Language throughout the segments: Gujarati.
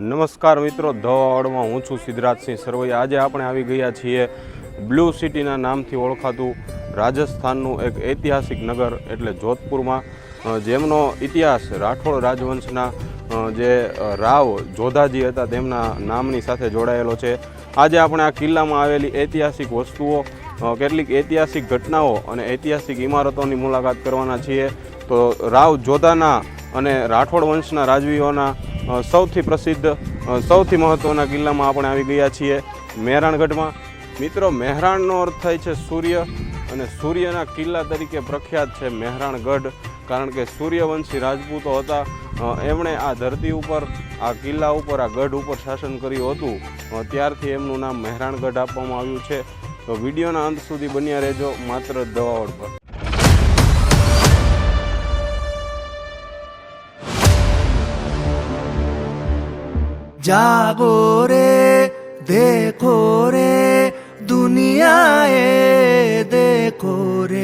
નમસ્કાર મિત્રો ધવાડમાં હું છું સિદ્ધરાજસિંહ સરવૈયા. આજે આપણે આવી ગયા છીએ બ્લુ સિટીના નામથી ઓળખાતું રાજસ્થાનનું એક ઐતિહાસિક નગર એટલે જોધપુરમાં. જેમનો ઇતિહાસ રાઠોડ રાજવંશના જે રાવ જોધાજી હતા તેમના નામની સાથે જોડાયેલો છે. આજે આપણે આ કિલ્લામાં આવેલી ઐતિહાસિક વસ્તુઓ કેટલીક ઐતિહાસિક ઘટનાઓ અને ઐતિહાસિક ઇમારતોની મુલાકાત કરવાના છીએ. તો રાવ જોધાના અને રાઠોડ વંશના રાજવીઓના સૌથી પ્રસિદ્ધ સૌથી મહત્ત્વના કિલ્લામાં આપણે આવી ગયા છીએ મહેરાણગઢમાં મિત્રો, મહેરાણનો અર્થ થાય છે સૂર્ય અને સૂર્યના કિલ્લા તરીકે પ્રખ્યાત છે મહેરાણગઢ. કારણ કે સૂર્યવંશી રાજપૂતો હતા. એમણે આ ધરતી ઉપર, આ કિલ્લા ઉપર, આ ગઢ ઉપર શાસન કર્યું હતું. ત્યારથી એમનું નામ મહેરાણગઢ આપવામાં આવ્યું છે. તો વિડીયોના અંત સુધી બન્યા રહેજો માત્ર દવાઓ પર. জাগরে দেখো রে দুনিয়ায় দেখো রে।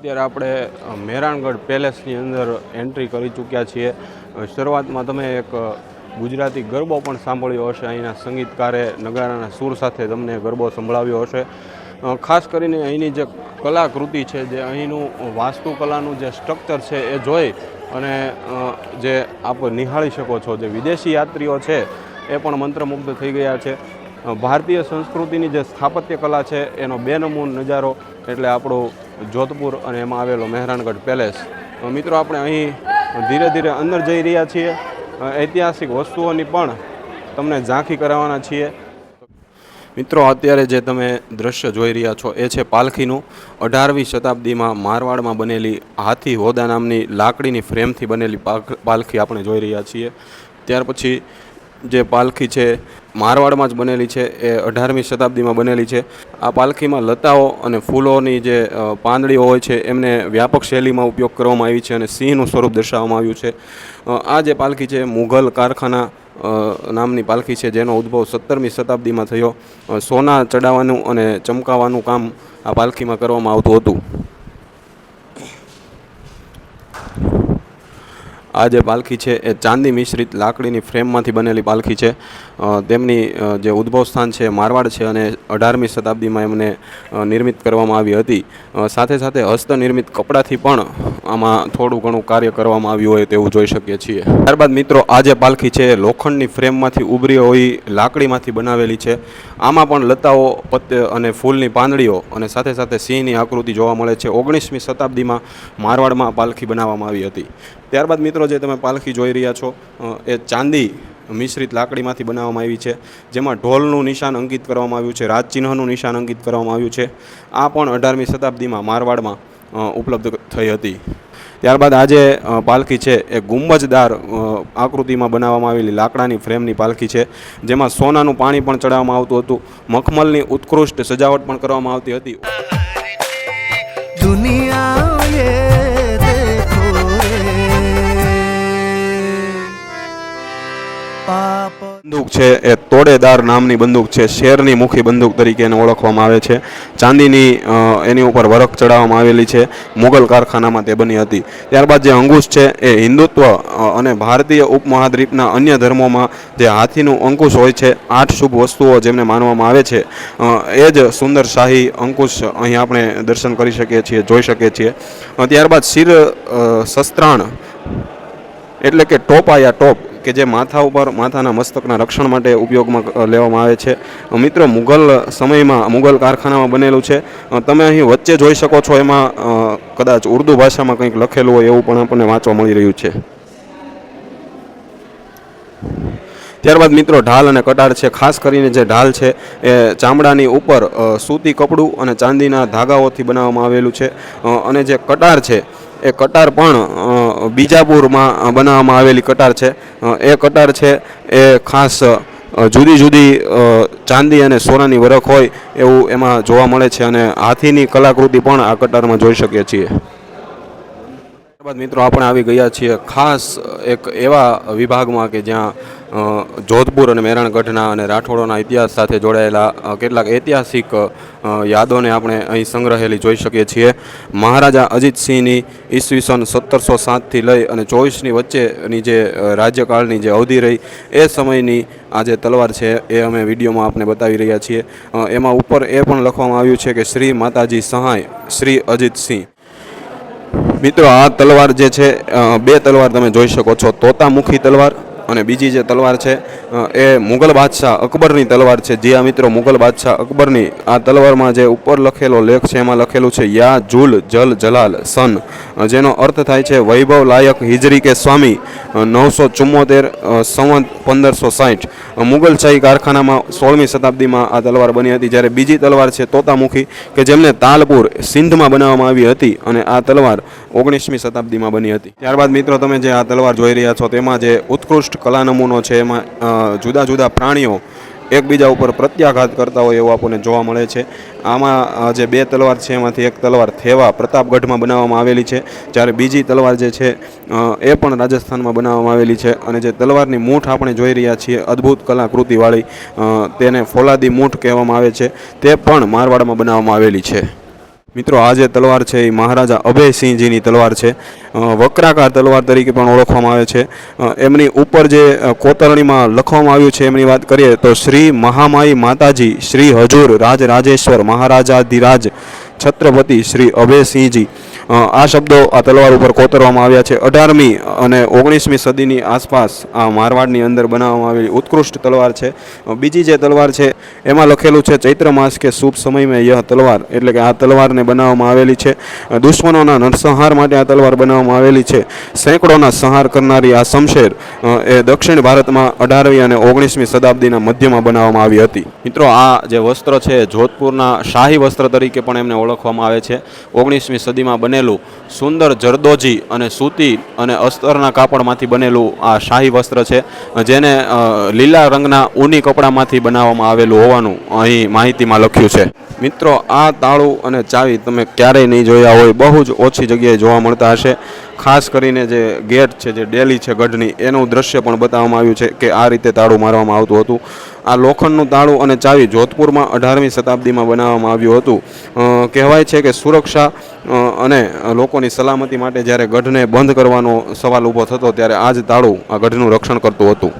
અત્યારે આપણે મેરાણગઢ પેલેસની અંદર એન્ટ્રી કરી ચૂક્યા છીએ. શરૂઆતમાં તમે એક ગુજરાતી ગરબો પણ સાંભળ્યો હશે. અહીંના સંગીતકારે નગારાના સૂર સાથે તમને ગરબો સંભળાવ્યો હશે. ખાસ કરીને અહીંની જે કલાકૃતિ છે, જે અહીંનું વાસ્તુકલાનું જે સ્ટ્રક્ચર છે, એ જોઈ અને જે આપ નિહાળી શકો છો, જે વિદેશી યાત્રીઓ છે, એ પણ મંત્રમુગ્ધ થઈ ગયા છે. ભારતીય સંસ્કૃતિની જે સ્થાપત્ય કલા છે, એનો બેનમૂન નજારો એટલે આપણું જોધપુર અને એમાં આવેલો મહેરાણગઢ પેલેસ. મિત્રો આપણે અહીં ધીરે ધીરે અંદર જઈ રહ્યા છીએ. ઐતિહાસિક વસ્તુઓની પણ તમને ઝાંખી કરાવવાના છીએ. મિત્રો, અત્યારે જે તમે દ્રશ્ય જોઈ રહ્યા છો એ છે પાલખીનું. અઢારમી શતાબ્દીમાં મારવાડમાં બનેલી હાથી હોદા નામની લાકડીની ફ્રેમથી બનેલી પાલખી આપણે જોઈ રહ્યા છીએ. ત્યાર પછી જે પાલખી છે મારવાડમાં જ બનેલી છે, એ અઢારમી શતાબ્દીમાં બનેલી છે. આ પાલખીમાં લતાઓ અને ફૂલોની જે પાંદડીઓ હોય છે, એમને વ્યાપક શૈલીમાં ઉપયોગ કરવામાં આવી છે અને સિંહનું સ્વરૂપ દર્શાવવામાં આવ્યું છે. આ જે પાલખી છે, મુઘલ કારખાના નામની પાલખી છે, જેનો ઉદ્ભવ સત્તરમી શતાબ્દીમાં થયો. સોના ચડાવવાનું અને ચમકાવવાનું કામ આ પાલખીમાં કરવામાં આવતું હતું. આ જે પાલખી છે, એ ચાંદી મિશ્રિત લાકડીની ફ્રેમમાંથી બનેલી પાલખી છે. તેમની જે ઉદ્ભવ સ્થાન છે, મારવાડ છે અને અઢારમી શતાબ્દીમાં એમને નિર્મિત કરવામાં આવી હતી. સાથે સાથે હસ્તનિર્મિત કપડાથી પણ આમાં થોડું ઘણું કાર્ય કરવામાં આવ્યું હોય તેવું જોઈ શકીએ છીએ. ત્યારબાદ મિત્રો આ જે પાલખી છે, લોખંડની ફ્રેમમાંથી ઉભરી હોઈ લાકડીમાંથી બનાવેલી છે. આમાં પણ લતાઓ, પત્તે અને ફૂલની પાંદડીઓ અને સાથે સાથે સિંહની આકૃતિ જોવા મળે છે. ઓગણીસમી શતાબ્દીમાં મારવાડમાં પાલખી બનાવવામાં આવી હતી. ત્યારબાદ મિત્રો, જે તમે પાલખી જોઈ રહ્યા છો એ ચાંદી મિશ્રિત લાકડીમાંથી બનાવવામાં આવી છે, જેમાં ઢોલનું નિશાન અંકિત કરવામાં આવ્યું છે, રાજચિહ્નનું નિશાન અંકિત કરવામાં આવ્યું છે. આ પણ અઢારમી શતાબ્દીમાં મારવાડમાં ઉપલબ્ધ થઈ હતી. ત્યારબાદ આજે પાલખી છે, એ ગુંબજદાર આકૃતિમાં બનાવવામાં આવેલી લાકડાની ફ્રેમની પાલખી છે, જેમાં સોનાનું પાણી પણ ચડાવવામાં આવતું હતું, મખમલની ઉત્કૃષ્ટ સજાવટ પણ કરવામાં આવતી હતી. પાપ. બંદૂક છે એ તોડેદાર નામની બંદૂક છે, શેરની મુખી બંદૂક તરીકે એને ઓળખવામાં આવે છે. ચાંદીની એની ઉપર વરખ ચડાવવામાં આવેલી છે. મુગલ કારખાનામાં તે બની હતી. ત્યારબાદ જે અંકુશ છે એ હિન્દુત્વ અને ભારતીય ઉપમહાદ્વીપના અન્ય ધર્મોમાં જે હાથીનું અંકુશ હોય છે, આઠ શુભ વસ્તુઓ જેમને માનવામાં આવે છે એ જ સુંદર શાહી અંકુશ અહીં આપણે દર્શન કરી શકીએ છીએ, જોઈ શકીએ છીએ. ત્યારબાદ શિર શસ્ત્રાણ, એટલે કે ટોપ આયા ટોપ કે જે માથા ઉપર, માથાના મસ્તકના રક્ષણ માટે ઉપયોગમાં લેવામાં આવે છે. મિત્રો મુગલ સમયમાં મુગલ કારખાનામાં બનેલું છે. તમે અહીં વચ્ચે જોઈ શકો છો એમાં કદાચ ઉર્દુ ભાષામાં કંઈક લખેલું હોય એવું પણ આપણને વાંચવા મળી રહ્યું છે. ત્યારબાદ મિત્રો, ઢાલ અને કટાર છે. ખાસ કરીને જે ઢાલ છે, એ ચામડાની ઉપર સૂતી કપડું અને ચાંદીના ધાગાઓથી બનાવવામાં આવેલું છે. અને જે કટાર છે એ કટાર પણ બીજાપુરમાં બનાવવામાં આવેલી કટાર છે. એ કટાર છે એ ખાસ જુદી જુદી ચાંદી અને સોનાની વરખ હોય એવું એમાં જોવા મળે છે અને હાથીની કલાકૃતિ પણ આ કટારમાં જોઈ શકીએ છીએ. ત્યારબાદ મિત્રો, આપણે આવી ગયા છીએ ખાસ એક એવા વિભાગમાં કે જ્યાં જોધપુર અને મેરણગઢના અને રાઠોડોના ઇતિહાસ સાથે જોડાયેલા કેટલાક ઐતિહાસિક યાદોને આપણે અહીં સંગ્રહેલી જોઈ શકીએ છીએ. મહારાજા અજીતસિંહની ઈસવીસન સત્તરસો સાતથી લઈ અને ચોવીસની વચ્ચેની જે રાજ્યકાળની જે અવધિ રહી, એ સમયની આ જે તલવાર છે, એ અમે વિડીયોમાં આપને બતાવી રહ્યા છીએ. એમાં ઉપર એ પણ લખવામાં આવ્યું છે કે શ્રી માતાજી સહાય, શ્રી અજીતસિંહ. મિત્રો, આ તલવાર જે છે બે તલવાર તમે જોઈ શકો છો. તોતામુખી તલવાર અને બીજી જે તલવાર છે એ મુગલ બાદશાહ અકબરની તલવાર છે. જે આ મિત્રો મુગલ બાદશાહ અકબરની આ તલવારમાં જે ઉપર લખેલો લેખ છે, એમાં લખેલું છે, યા જુલ જલ જલાલ સન. જેનો અર્થ થાય છે, વૈભવ લાયક હિજરી કે સ્વામી. નવસો ચુમ્મોતેર સંવંત પંદરસો સાઠ મુગલશાહી કારખાનામાં સોળમી શતાબ્દીમાં આ તલવાર બની હતી. જ્યારે બીજી તલવાર છે, તોતામુખી, કે જેમને તાલપુર સિંધમાં બનાવવામાં આવી હતી. અને આ તલવાર ઓગણીસમી શતાબ્દીમાં બની હતી. ત્યારબાદ મિત્રો તમે જે આ તલવાર જોઈ રહ્યા છો, તેમાં જે ઉત્કૃષ્ટ કલા નમૂનો છે, એમાં જુદા જુદા પ્રાણીઓ એકબીજા ઉપર પ્રત્યાઘાત કરતા હોય એવું આપણને જોવા મળે છે. આમાં જે બે તલવાર છે, એમાંથી એક તલવાર થેવા પ્રતાપગઢમાં બનાવવામાં આવેલી છે, જ્યારે બીજી તલવાર જે છે એ પણ રાજસ્થાનમાં બનાવવામાં આવેલી છે. અને જે તલવારની મૂઠ આપણે જોઈ રહ્યા છીએ, અદ્ભુત કલાકૃતિવાળી તેને ફોલાદી મૂઠ કહેવામાં આવે છે. તે પણ મારવાડમાં બનાવવામાં આવેલી છે. મિત્રો, આ જે તલવાર છે એ મહારાજા અભયસિંહજીની તલવાર છે. વક્રાકાર તલવાર તરીકે પણ ઓળખવામાં આવે છે. એમની ઉપર જે કોતરણીમાં લખવામાં આવ્યું છે, એમની વાત કરીએ તો શ્રી મહામાઈ માતાજી, શ્રી હજુર રાજ રાજેશ્વર મહારાજાધિરાજ છત્રપતિ શ્રી અભયસિંહજી. આ શબ્દો આ તલવાર ઉપર કોતરવામાં આવ્યા છે. અઢારમી અને ઓગણીસમી સદીની આસપાસ આ મારવાડની અંદર બનાવવામાં આવેલી ઉત્કૃષ્ટ તલવાર છે. બીજી જે તલવાર છે, એમાં લખેલું છે, ચૈત્ર માસ કે શુભ સમય મેં યહ તલવાર. એટલે કે આ તલવારને બનાવવામાં આવેલી છે. દુશ્મનોના નરસંહાર માટે આ તલવાર બનાવવામાં આવેલી છે. સેંકડોના સંહાર કરનારી આ શમશેર એ દક્ષિણ ભારતમાં અઢારમી અને ઓગણીસમી શતાબ્દીના મધ્યમાં બનાવવામાં આવી હતી. મિત્રો, આ જે વસ્ત્ર છે, જોધપુરના શાહી વસ્ત્ર તરીકે પણ એમને ઓળખવામાં આવે છે. ઓગણીસમી સદીમાં બનેલું સુંદર જરદોજી અને સૂતી અને અસ્તરના કાપડમાંથી બનેલું આ શાહી વસ્ત્ર છે, જેને લીલા રંગના ઊની કપડામાંથી બનાવવામાં આવેલું હોવાનું અહીં માહિતીમાં લખ્યું છે. મિત્રો, આ તાળું અને ચાવી તમે ક્યારેય નહીં જોયા હોય, બહુ જ ઓછી જગ્યાએ જોવા મળતા હશે. ખાસ કરીને જે ગેટ છે, જે ડેલી છે, ગઢની, એનું દ્રશ્ય પણ બતાવવામાં આવ્યું છે કે આ રીતે તાળું મારવામાં આવતું હતું. આ લોખંડનું તાળું અને ચાવી જોધપુરમાં અઢારમી શતાબ્દીમાં બનાવવામાં આવ્યું હતું. કહેવાય છે કે સુરક્ષા અને લોકોની સલામતી માટે જ્યારે ગઢને બંધ કરવાનો સવાલ ઊભો થતો ત્યારે આ જ તાળું આ ગઢનું રક્ષણ કરતું હતું.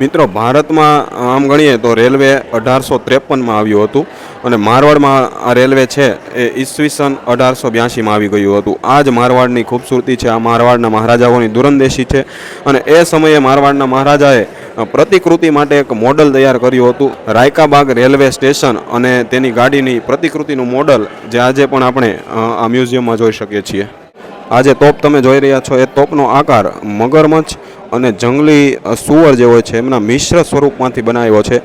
મિત્રો, ભારતમાં આમ ગણીએ તો રેલવે અઢારસો ત્રેપનમાં આવ્યું હતું. અને મારવાડમાં આ રેલવે છે એ ઈસવીસન અઢારસો બ્યાસીમાં આવી ગયું હતું. આ જ મારવાડની ખૂબસૂરતી છે. આ મારવાડના મહારાજાઓની દુરંદેશી છે. અને એ સમયે મારવાડના મહારાજાએ પ્રતિકૃતિ માટે એક મોડલ તૈયાર કર્યું હતું. રાયકાબાગ રેલવે સ્ટેશન અને તેની ગાડીની પ્રતિકૃતિનું મોડલ, જે આજે પણ આપણે આ મ્યુઝિયમમાં જોઈ શકીએ છીએ. આજે તોપ તમે જોઈ રહ્યા છો. એ તોપનો આકાર મગરમચ્છ અને જંગલી સુવર જે હોય છે, એમના મિશ્ર સ્વરૂપમાંથી બનાવ્યો છે.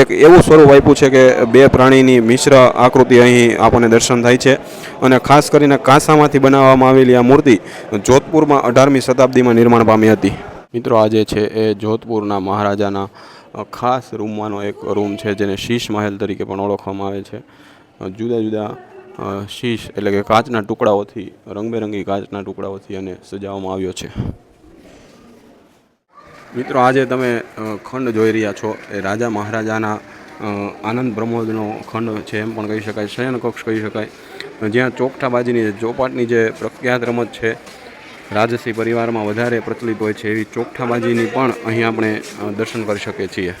એક એવું સ્વરૂપ આપ્યું છે કે બે પ્રાણીની મિશ્ર આકૃતિ અહીં આપણને દર્શન થાય છે. અને ખાસ કરીને કાંસામાંથી બનાવવામાં આવેલી આ મૂર્તિ જોધપુરમાં અઢારમી શતાબ્દીમાં નિર્માણ પામી હતી. મિત્રો આજે છે એ જોધપુરના મહારાજાના ખાસ રૂમમાંનો એક રૂમ છે, જેને શીશ મહેલ તરીકે પણ ઓળખવામાં આવે છે. જુદા જુદા શીશ એટલે કે કાચના ટુકડાઓથી, રંગબેરંગી કાચના ટુકડાઓથી એને સજાવવામાં આવ્યો છે. મિત્રો, આજે તમે ખંડ જોઈ રહ્યા છો. એ રાજા મહારાજાના આનંદ પ્રમોદનો ખંડ છે એમ પણ કહી શકાય શયન કક્ષ કહી શકાય. જ્યાં ચોકઠાબાજીની ચોપાટની જે પ્રખ્યાત રમત છે, રાજસી પરિવારમાં વધારે પ્રચલિત હોય છે, એવી ચોકઠાબાજીની પણ અહીં આપણે દર્શન કરી શકીએ છીએ.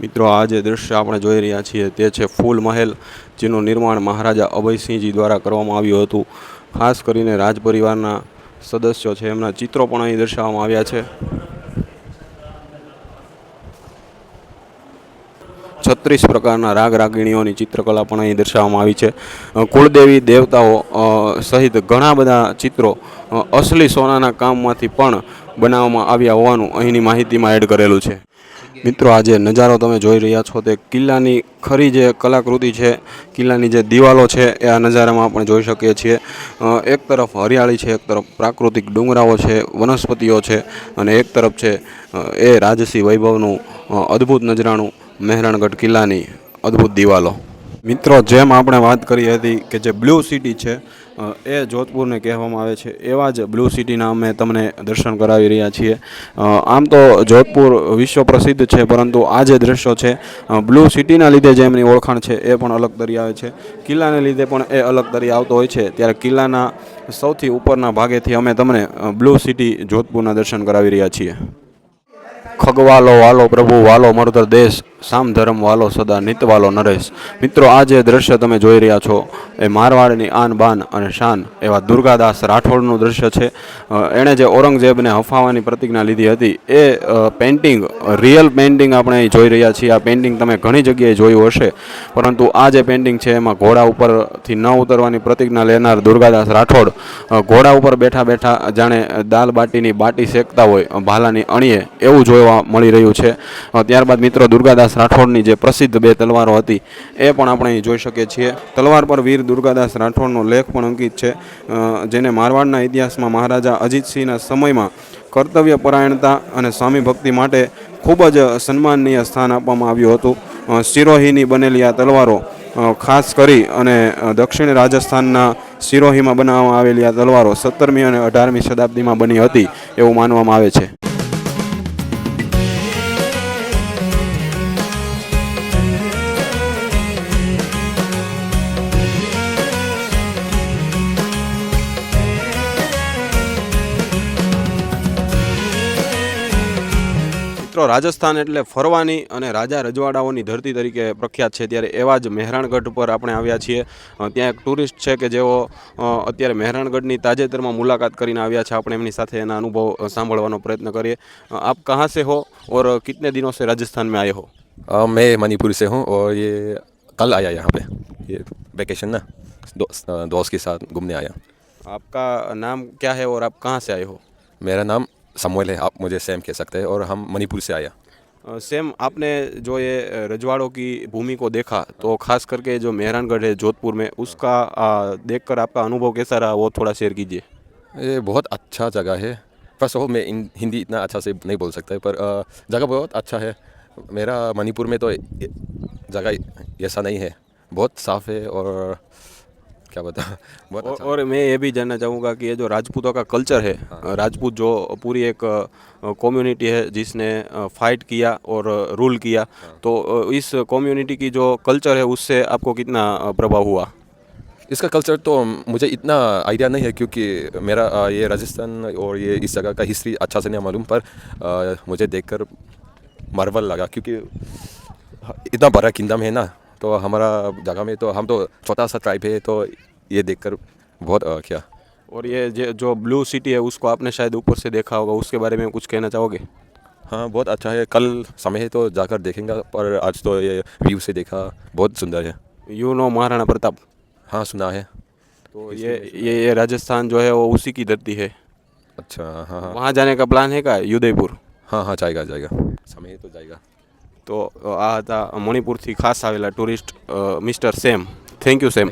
મિત્રો, આ જે દૃશ્ય આપણે જોઈ રહ્યા છીએ તે છે ફૂલ મહેલ, જેનું નિર્માણ મહારાજા અભયસિંહજી દ્વારા કરવામાં આવ્યું હતું. ખાસ કરીને રાજ પરિવારના સદસ્યો છે, એમના ચિત્રો પણ અહીં દર્શાવવામાં આવ્યા છે. છત્રીસ પ્રકારના રાગ રાગીણીઓની ચિત્રકલા પણ અહીં દર્શાવવામાં આવી છે. કુળદેવી દેવતાઓ સહિત ઘણા બધા ચિત્રો અસલી સોનાના કામમાંથી પણ બનાવવામાં આવ્યા હોવાનું અહીંની માહિતીમાં એડ કરેલું છે. મિત્રો આ જે નજારો તમે જોઈ રહ્યા છો તે કિલ્લાની ખરી જે કલાકૃતિ છે, કિલ્લાની જે દિવાલો છે, એ આ નજારામાં આપણે જોઈ શકીએ છીએ. એક તરફ હરિયાળી છે, એક તરફ પ્રાકૃતિક ડુંગરાઓ છે, વનસ્પતિઓ છે અને એક તરફ છે એ રાજસી વૈભવનું અદ્ભુત નજરાણું મહેરાણગઢ કિલ્લાની અદ્ભુત દિવાલો. મિત્રો, જેમ આપણે વાત કરી હતી કે જે બ્લુ સિટી છે એ જોધપુરને કહેવામાં આવે છે. એવા જ બ્લુ સિટીના અમે તમને દર્શન કરાવી રહ્યા છીએ. આમ તો જોધપુર વિશ્વ પ્રસિદ્ધ છે, પરંતુ આ જે દ્રશ્યો છે બ્લુ સિટીના લીધે જે એમની ઓળખાણ છે, એ પણ અલગ તરી આવે છે. કિલ્લાને લીધે પણ એ અલગ તરી આવતો હોય છે. ત્યારે કિલ્લાના સૌથી ઉપરના ભાગેથી અમે તમને બ્લુ સિટી જોધપુરના દર્શન કરાવી રહ્યા છીએ. ખગવાલો વાલો પ્રભુ વાલો મરુતર દેશ. સામ ધર્મ વાલો સદા નિતવાલો નરેશ. મિત્રો, આ જે દ્રશ્ય તમે જોઈ રહ્યા છો, એ મારવાડની આન બાન અને શાન એવા દુર્ગાદાસ રાઠોડનું દ્રશ્ય છે. એણે જે ઔરંગઝેબને હફાવાની પ્રતિજ્ઞા લીધી હતી, એ પેઇન્ટિંગ રિયલ પેઇન્ટિંગ આપણે અહીં જોઈ રહ્યા છીએ. આ પેઇન્ટિંગ તમે ઘણી જગ્યાએ જોયું હશે. પરંતુ આ જે પેઇન્ટિંગ છે, એમાં ઘોડા ઉપરથી ન ઉતરવાની પ્રતિજ્ઞા લેનાર દુર્ગાદાસ રાઠોડ ઘોડા ઉપર બેઠા બેઠા જાણે દાલ બાટીની બાટી શેકતા હોય ભાલાની અણીએ એવું જોવા મળી રહ્યું છે. ત્યારબાદ મિત્રો, દુર્ગાદાસ રાઠોડની જે પ્રસિદ્ધ બે તલવારો હતી, એ પણ આપણે અહીં જોઈ શકીએ છીએ. તલવાર પર વીર દુર્ગાદાસ રાઠોડનો લેખ પણ અંકિત છે. જેને મારવાડના ઇતિહાસમાં મહારાજા અજીતસિંહના સમયમાં કર્તવ્ય પરાયણતા અને સ્વામી ભક્તિ માટે ખૂબ જ સન્માનનીય સ્થાન આપવામાં આવ્યું હતું. સિરોહીની બનેલી આ તલવારો ખાસ કરી અને દક્ષિણ રાજસ્થાનના સિરોહીમાં બનાવવામાં આવેલી આ તલવારો સત્તરમી અને અઢારમી શતાબ્દીમાં બની હતી, એવું માનવામાં આવે છે. મિત્રો રાજસ્થાન એટલે ફરવાની અને રાજા રજવાડાઓની ધરતી તરીકે પ્રખ્યાત છે. ત્યારે એવા જ મહેરાણગઢ પર આપણે આવ્યા છીએ. ત્યાં એક ટુરિસ્ટ છે કે જેઓ અત્યારે મહેરાણગઢની તાજેતરમાં મુલાકાત કરીને આવ્યા છે. આપણે એમની સાથે એના અનુભવ સાંભળવાનો પ્રયત્ન કરીએ. આપ કહાં સે હો ઓર કિતને દિનો સે રાજસ્થાનમાં મેં હો? મેં મણિપુર સે હું ઓર યે कल आया यहाँ पे ये वैकेशन ना दोस्त दोस्त के साथ घूमने आया आपका नाम क्या है और आप कहाँ से आए हो समवेल है आप मुझे सेम कह सकते हैं और हम मणिपुर से आया सेम आपने जो ये रजवाड़ों की भूमि को देखा तो खास करके जो मेहरानगढ़ है जोधपुर में उसका देखकर आपका अनुभव कैसा रहा वो थोड़ा शेयर कीजिए। ये बहुत अच्छा जगह है। फ़र्स्ट ऑफ़ ऑल मैं हिंदी इतना अच्छा से नहीं बोल सकता पर जगह बहुत अच्छा है। मेरा मणिपुर में तो जगह ऐसा नहीं है। बहुत साफ़ है और क्या बता बहुत और, अच्छा और मैं ये भी जानना चाहूँगा कि ये जो राजपूतों का कल्चर है हाँ। राजपूत जो पूरी एक कम्युनिटी है जिसने फाइट किया और रूल किया हाँ। तो इस कम्युनिटी की जो कल्चर है उससे आपको कितना प्रभाव हुआ इसका कल्चर तो मुझे इतना आइडिया नहीं है क्योंकि मेरा ये राजस्थान और ये इस जगह का हिस्ट्री अच्छा से नहीं मालूम पर मुझे देखकर मार्वल लगा क्योंकि इतना बड़ा किंगडम है ना तो हमारा जगह में तो हम तो छोटा सा ट्राइब है तो ये देखकर बहुत क्या? और ये जो ब्लू सिटी है उसको आपने शायद ऊपर से देखा होगा उसके बारे में कुछ कहना चाहोगे? हाँ बहुत अच्छा है। कल समय है तो जाकर देखेंगे पर आज तो ये व्यू से देखा बहुत सुंदर है। You know Maharana Pratap? हाँ सुना है। तो ये ये ये राजस्थान जो है वो उसी की धरती है। अच्छा हाँ हाँ। वहाँ जाने का प्लान है का उदयपुर? हाँ हाँ जाएगा जाएगा। समय तो जाएगा। તો આ હતા મણિપુરથી ખાસ આવેલા tourist mister Sam. Thank you Sam.